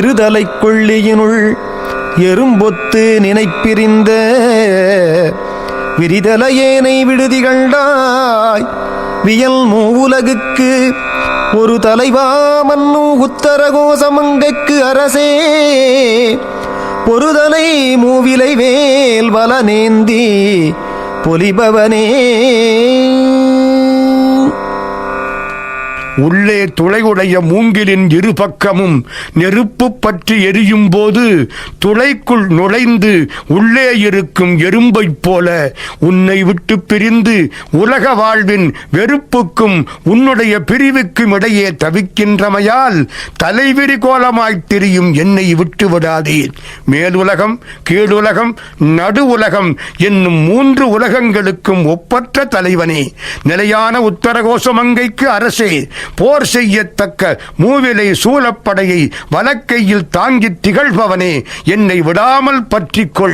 இருதலை கொள்ளியினுள் எறும்பொத்து நினைப்பிரிந்த விரிதலையேனை விடுதிகண்டாய் வியல் மூவுலகுக்கு ஒரு தலைவா மன்னு உத்தரகோசமங்கைக்கு அரசே. பொறுதலை மூவிலை வேல் வலனேந்தி பொலிபவனே. உள்ளே துளையுடைய மூங்கிலின் இரு பக்கமும் நெருப்பு பற்றி எரியும் போது துளைக்குள் நுழைந்து உள்ளே இருக்கும் எறும்பைப் போல உன்னை விட்டு பிரிந்து உலக வாழ்வின் வெறுப்புக்கும் உன்னுடைய பிரிவுக்கும் இடையே தவிக்கின்றமையால் தலைவிரி கோலமாய்த் திரியும் என்னை விட்டு விடாதே. மேலுலகம் கீழுலகம் நடு உலகம் என்னும் மூன்று உலகங்களுக்கும் ஒப்பற்ற தலைவனே. நிலையான உத்தரகோசமங்கைக்கு அரசே. போர் செய்யத்தக்க மூவிலை சூலப்படையை வலக்கையில் தாங்கித் திகழ்பவனே என்னை விடாமல் பற்றிக்கொள்.